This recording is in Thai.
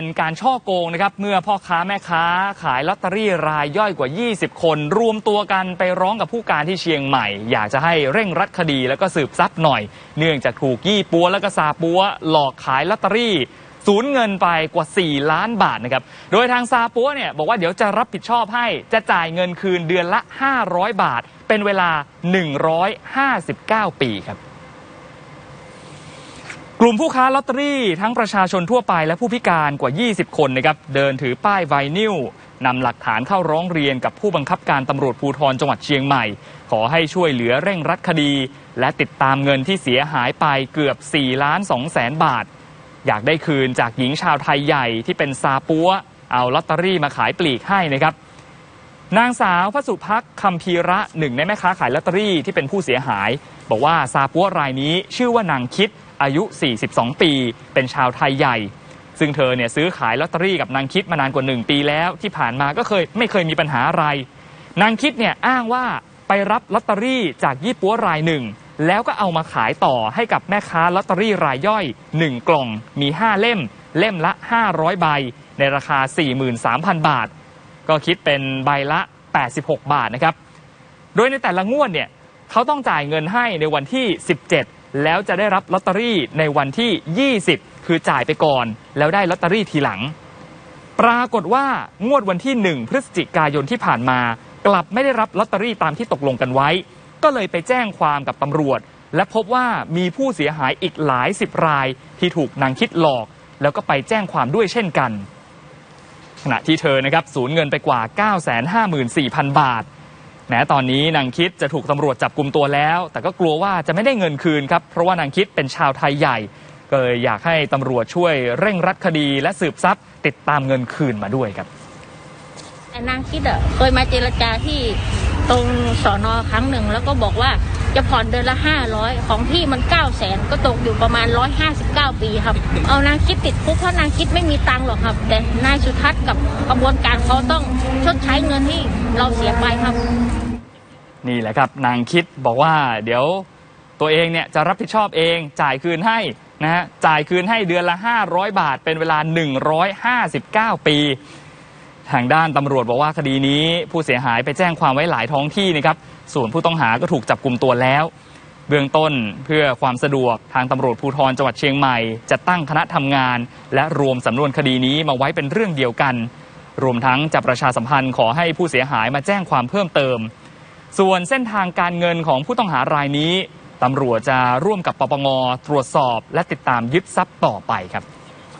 เป็นการช่อโกงนะครับเมื่อพ่อค้าแม่ค้าขายลอตเตอรี่รายย่อยกว่า 20 คน รวมตัวกันไปร้องกับผู้การที่เชียงใหม่ อยากจะให้เร่งรัดคดีแล้วก็สืบทรัพย์หน่อย เนื่องจากถูกยี่ปัวแล้วก็ซาปัวหลอกขายลอตเตอรี่สูญเงินไปกว่า 4 ล้านบาทนะครับ โดยทางซาปัวเนี่ยบอกว่าเดี๋ยวจะรับผิดชอบให้ จะจ่ายเงินคืนเดือนละ 500 บาท เป็นเวลา 159 ปีครับ กลุ่มผู้ค้าลอตเตอรี่ทั้งประชาชนทั่วไปและผู้พิการกว่า 20 คนนะครับเดินถือป้ายไวนิลนำหลักฐานเข้าร้องเรียนกับผู้บังคับการตำรวจภูธรจังหวัดเชียงใหม่ ขอให้ช่วยเหลือเร่งรัดคดี และติดตามเงินที่เสียหายไปเกือบ4ล้าน2แสนบาท อยากได้คืนจากหญิงชาวไทยใหญ่ที่เป็นซาปัวเอาลอตเตอรี่มาขายปลีกให้นะครับนางสาวพระสุพักคำพีระหนึ่งในแม่ค้าขายลอตเตอรี่ที่เป็นผู้เสียหาย บอกว่าซาปัวรายนี้ชื่อว่านางคิด อายุ 42 ปี เป็นชาวไทยใหญ่ ซึ่งเธอเนี่ยซื้อขายลอตเตอรี่กับนางคิดมานานกว่า 1 ปีแล้ว ที่ผ่านมาก็เคยไม่เคยมีปัญหาอะไร นางคิดเนี่ยอ้างว่าไปรับลอตเตอรี่จากยี่ปัวรายหนึ่ง แล้วก็เอามาขายต่อให้กับแม่ค้าลอตเตอรี่รายย่อย 1 กล่องมี 5 เล่ม เล่มละ 500 ใบ ในราคา 43,000 บาท ก็คิดเป็นใบละ 86 บาทนะครับ โดยในแต่ละงวดเนี่ยเขาต้องจ่ายเงินให้ในวันที่ 17 แล้วจะได้รับลอตเตอรี่ในวันที่ 20 คือจ่ายไปก่อน แล้วได้ลอตเตอรี่ทีหลัง ปรากฏว่างวดวันที่ 1 พฤศจิกายนที่ผ่านมา กลับไม่ได้รับลอตเตอรี่ตามที่ตกลงกันไว้ ก็เลยไปแจ้งความกับตำรวจ และพบว่ามีผู้เสียหายอีกหลายสิบรายที่ถูกนางคิดหลอก แล้วก็ไปแจ้งความด้วยเช่นกัน ขณะที่เธอนะครับสูญเงินไปกว่า 954,000 บาท แม้ตอนนี้นางคิดจะถูกตำรวจจับกลุ่มตัวแล้ว แต่ก็กลัวว่าจะไม่ได้เงินคืนครับเพราะว่านางคิดเป็นชาวไทยใหญ่ ก็เลยอยากให้ตำรวจช่วยเร่งรัดคดีและสืบทรัพย์ ติดตามเงินคืนมาด้วยครับแต่นางคิดอะเคยมาเจรจาที่ตรงสอนอครั้งหนึ่งแล้วก็บอกว่า จะผ่อนเดือนละห้าร้อยของพี่มันเก้าแสนก็ตกอยู่ประมาณร้อยห้าสิบเก้าปีครับ เอานางคิดติดคุกเพราะนางคิดไม่มีตังค์หรอกครับ แต่นายสุทัศน์กับกระบวนการเขาต้องชดใช้เงินที่เราเสียไปครับ นี่แหละครับ นางคิดบอกว่าเดี๋ยวตัวเองเนี่ยจะรับผิดชอบเองจ่ายคืนให้นะฮะจ่ายคืนให้เดือนละ 500 บาทเป็นเวลา 159 ปี ทางด้านตำรวจบอกว่าคดีนี้ผู้เสียหายไปแจ้งความไว้หลายท้องที่นะครับ ส่วนผู้ต้องหาก็ถูกจับกลุ่มตัวแล้ว เบื้องต้นเพื่อความสะดวกทางตำรวจภูธรจังหวัดเชียงใหม่ จะตั้งคณะทำงาน และรวมสำนวนคดีนี้มาไว้เป็นเรื่องเดียวกัน รวมทั้งจะประชาสัมพันธ์ขอให้ผู้เสียหายมาแจ้งความเพิ่มเติม ส่วนเส้นทางการเงินของผู้ต้องหารายนี้ตำรวจจะร่วมกับปปงตรวจสอบ และติดตามยึดทรัพย์ต่อไปครับ